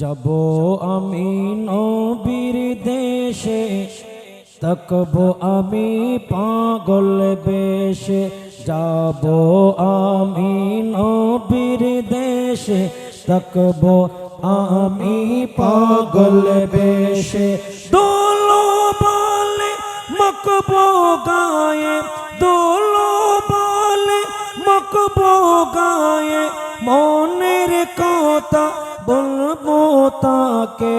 যাব আমি নবীর দেশে, তকব আমি পাগল বেশে। যাব আমি নবীর দেশে, তকব আমি পাগল বেশে। দোলো বলে মকবো গায়ে দোলো বলে মকবো গায়ে। মনের কথা বলব তাকে,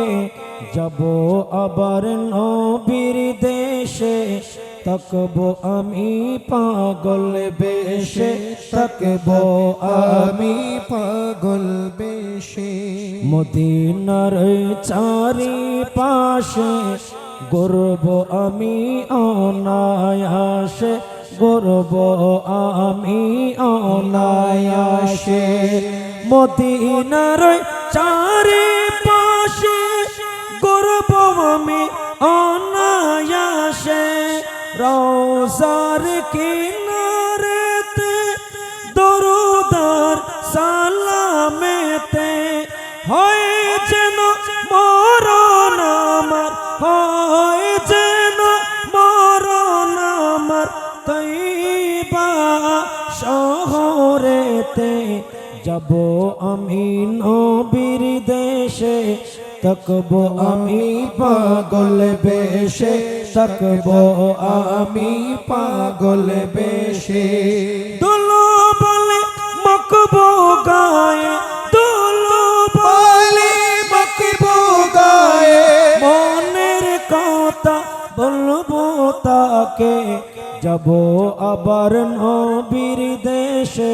যাব আবার নবীর দেশে। তকব আমি পাগল বেশে তকব আমি পাগল বেশে। মদিনার চারি পাশে গর্ব আমি অনায়াসে গর্ব আমি অনায়াসে। মদিনার চারি পাশে গর্ব আমি অনায়াসে রোজার কিনারেতে যাব আমি নবীর দেশে তকব আমি পাগল বেশে তকব আমি পাগল বেশে। দুলো বলে মকবো গায়ে, দুলো বলে মকবো গায়ে। মনের কথা বলব তাকে, যাব আবার নবীর দেশে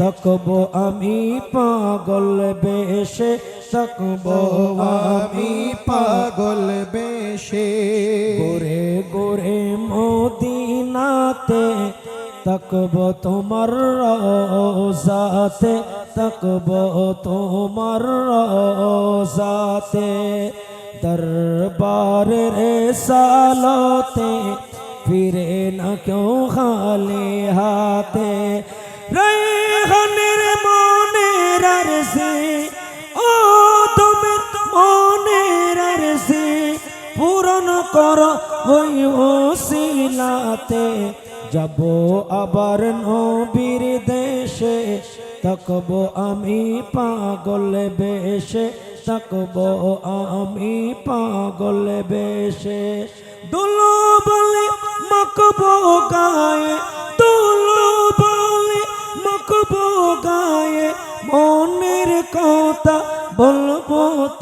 তকব আমি পাগল বেশে তকব আমি পাগল বেশে। গোরে গোরে মদিনাতে তকব তোমার রোজাতে তকব তোমার রোজাতে। দরবারের সালতে ফিরে না কেউ খালি হাতে পূরণ কর ওই ওসিলাতে। যাব আবার নবীর দেশে তকব আমি পাগল বেশে তকব আমি পাগল বেশে। দুলো বলে মকবো গায়ে দুলো বলে মকবো গায়ে, মনের কথা বলব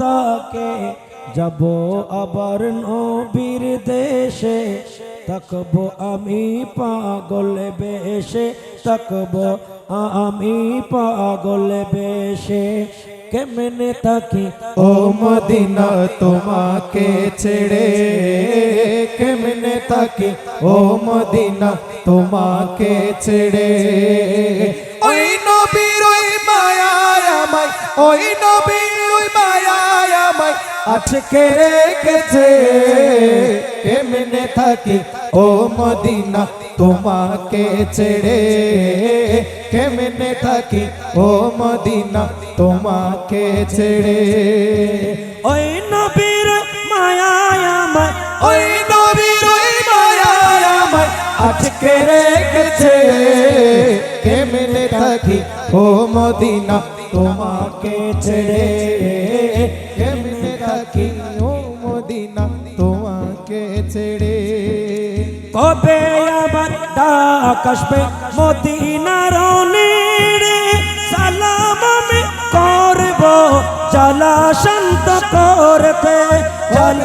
তাকে। যাব আবার নবীর দেশে তকব আমি পাগল বেশে তকব আমি পাগল বেশে। কেমনে থাকি? ও মদিনা, তোমাকে ছেড়ে। কেমনে তাকে ও মদিনা, তোমাকে ছেড়ে। ওই নবীর ওই মায়ায় আমায়, ওই নবীর আটকে রেখেছে, কেমনে থাকি? ও মদিনা, তোমাকে ছেড়ে কেমনে থাকি? ও মদিনা, তোমাকে ছেড়ে। ওই নবীর মায়ায় ওই নবীর মায়ায় আমায় আটকে রেখেছে, কেমনে থাকি? ও মদিনা, তোমাকে ছেড়ে। কবে আবার ডাক আসবে? মদিনার সালাম আমি করব। জ্বালা শান্ত করতে চল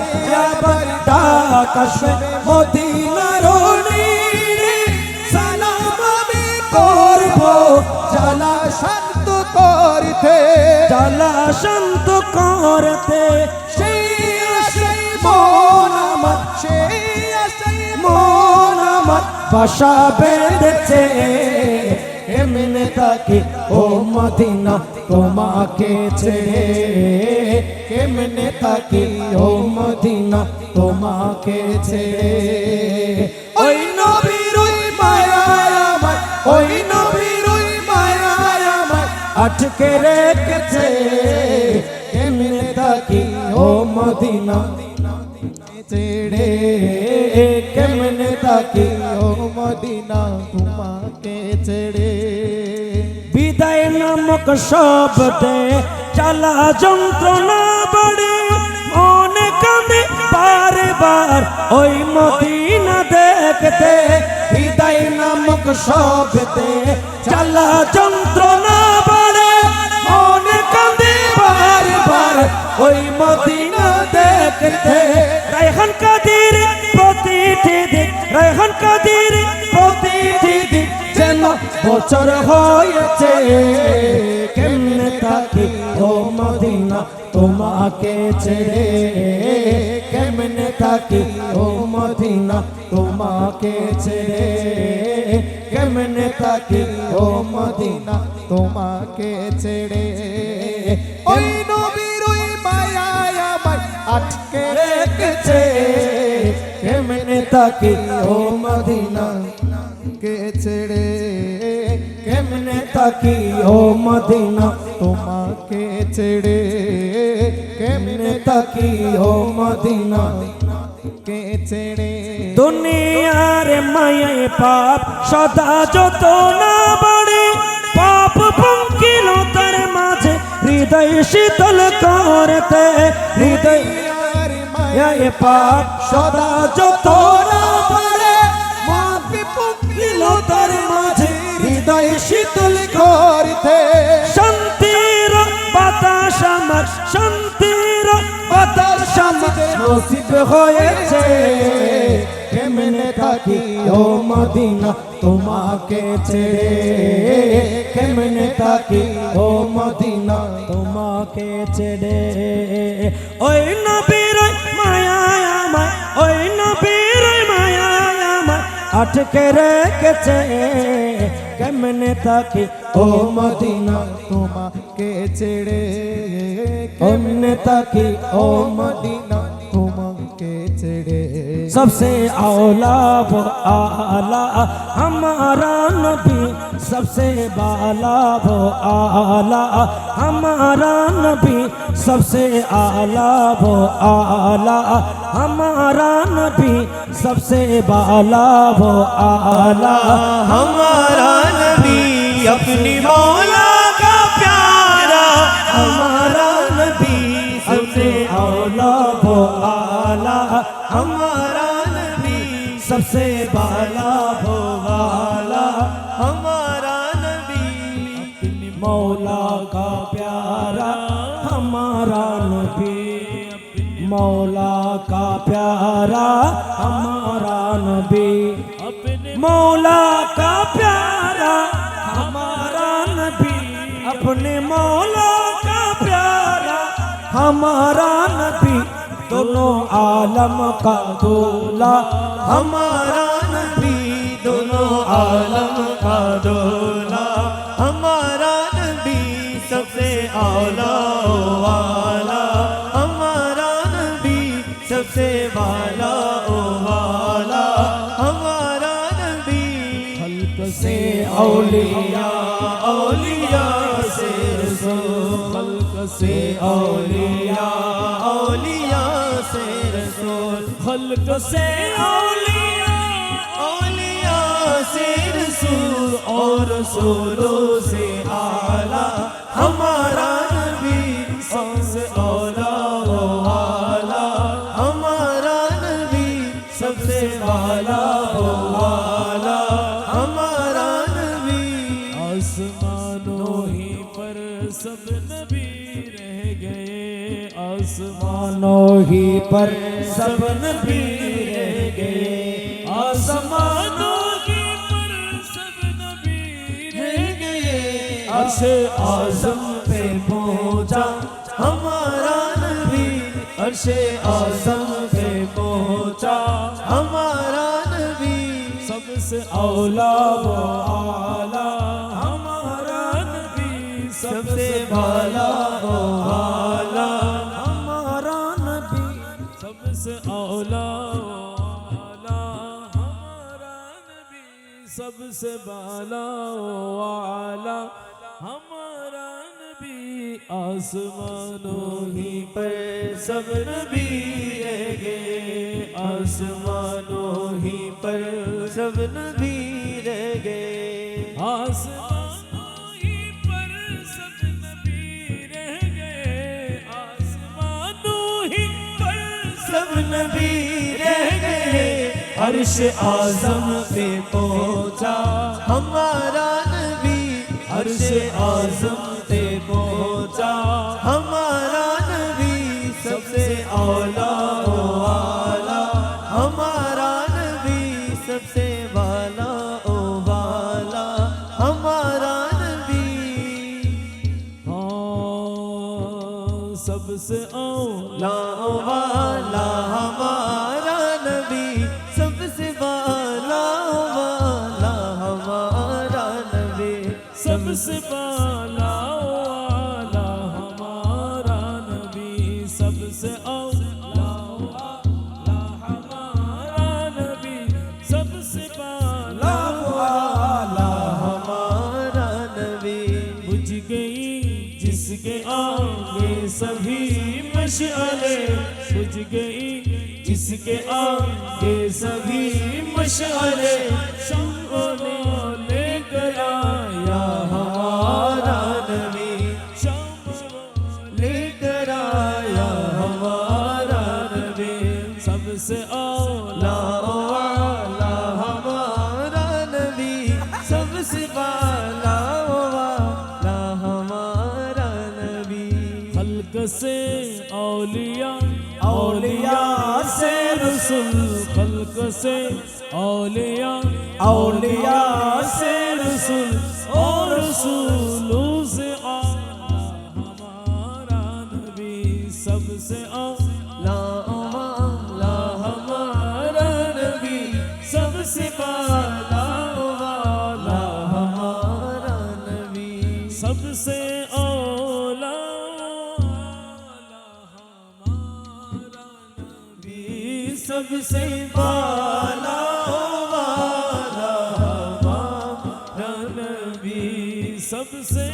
আবার ডাক আসবে। মদিনার সালাম আমি করব। জ্বালা শান্ত করতে, জ্বালা শান্ত করতে বাসা বেঁধেছে, এমনি তাকে ও মদিনা তোমাকে ছেড়ে। কেমনে থাকি, ও মদিনা তোমাকে ছেড়ে। ওই নবীর ওই মায়ায় আমায়, ওই নবীর ওই মায়ায় আমায় আটকে রেখেছে। কেমনে থাকি, ও মদিনা কেমনে থাকি মদিনা তোমাকে ছেড়ে। বিদায় নামক শব্দে চালা যন্ত্রণা বড়ে। মনে কাঁদে বারবার ওই মদিনা দেখতে। বিদায় নামক শব্দে চালা যন্ত্রণা বছর হয়েছে, কেমনে থাকি ও মদিনা তোমাকে ছেড়ে? কেমনে থাকি ও মদিনা তোমাকে ছেড়ে? কেমনে থাকি ও মদিনা তোমাকে ছেড়ে? ওই নবীর ওই মায়ায় আমায় আটকে রেখেছে। কেমনে থাকি ও মদিনা থাকি ও মদিনা? তোমাকে ছেড়ে কেমনে থাকি ও মদিনা? কে ছেড়ে দুনিয়ার মায়ে পাপ সদা যত না বাড়ে পাপ পঙ্কিলতার মাঝে। হৃদয় শীতল করতে হৃদয় মায়ে পাপ সদা যত করতে শান্তির বাতাস আমার শান্তির বাতাস আমার। নসিব হয়েছে কেমনে থাকি? ও মদিনা তোমাকে ছেড়ে। কেমনে থাকি? ও মদিনা তোমাকে ছেড়ে। ওই নবীর মায়া আমার ওই নবীর মায়া আমার আটকে রেখেছে। কেমনে থাকি? ও মদিনা তোমাকে ছেড়ে কেমনে থাকি? ও মদিনা سب سے اولا وہ آلہ ہمارا نبی سب سے بالا وہ آلہ ہمارا نبی سب سے اعلیٰ وہ آلہ ہمارا نبی سب سے بالا وہ آلہ ہمارا نبی اپنی مولا کا پیارا، ہمارا نبی سب سے اولا وہ آلہ ہمارا سب سے بالا ہو والا ہمارا نبی، مولا کا پیارا، ہمارا نبی، مولا کا پیارا، ہمارا نبی، مولا کا پیارا، ہمارا نبی، اپنے مولا کا پیارا، ہمارا نبی، دونوں عالم کا دولا ہمارا نبی دونوں عالم کا دولا، ہمارا نبی سب سے اولا والا، ہمارا نبی سب سے والا والا، ہمارا نبی خلق سے اولیاء اولیاء سے رسول، خلق سے اولیاء اولیاء سے رسول، خلق سے اولیاء رسولوں سے آلہ ہمارا نبی سب سے اولا ہو آلہ ہمارا نبی سب سے والا ہو والا ہمارا نبی آسمانوں ہی پر سب نبی رہ گئے، آسمانوں ہی پر سب نبی سے آزم پہ پہنچا۔ ہمارا نبی عرش آزم پہ پہنچا۔ ہمارا نبی سب سے اولا و آلا ہمارا نبی سب سے بالا و آلا ہمارا نبی سب سے اولا سب سے بالا و اعلیٰ۔ آسمانوں ہی پر سب نبی رہ گئے۔ آسمانوں ہی پر سب نبی رہ گئے۔ آسمانوں ہی پر سب نبی رہ گئے۔ آسمانوں ہی پر سب نبی رہ گئے۔ عرش آزم پہ پہنچا ہمارا نبی۔ عرش آزم کے آگے سبھی مشعل شمع نے اولیاء اولیاء سے رسول اور رسولوں سے آلہ ہمارا نبی سب سے اولا اولا ہمارا نبی سب سے بالا والا ہمارا نبی سب سے اولا ہمارا سب سے بالا सबसे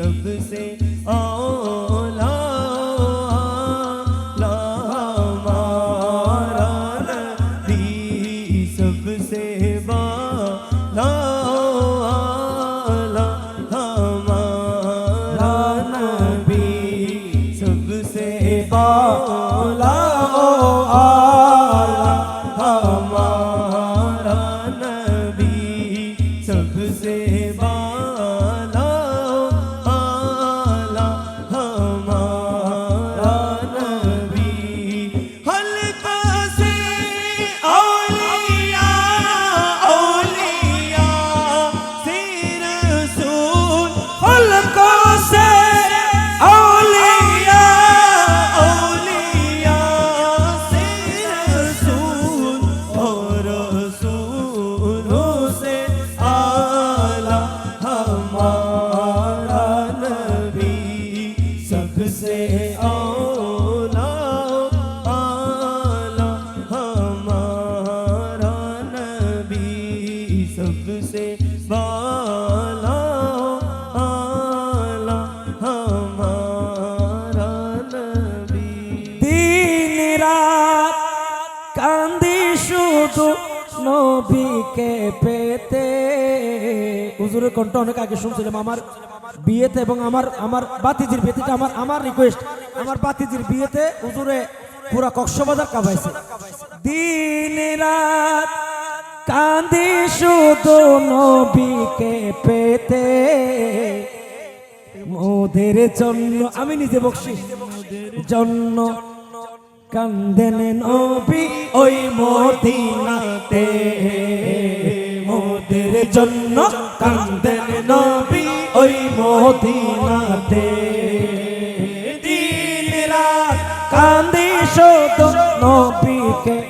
Shuffle say, oh. হুজুরের কণ্ঠ অনেক আগে শুনছিলাম। আমার বিয়েতে এবং আমার আমার বাতিজির বিয়েতে আমার আমার রিকোয়েস্ট আমার বাতিজির বিয়েতে হুজুরে পুরা কক্সবাজার কাবাইছে দিন রাত কান্দি শুধু নবীকে পেতে। মোদের জন্য আমি নিজে বকশি জন্য কান্দেন নবী ওই মদিনাতে। জন্য কান্দেন নবী ওই মদিনাতে। দিন রাত কান্দি শুধু নবীকে।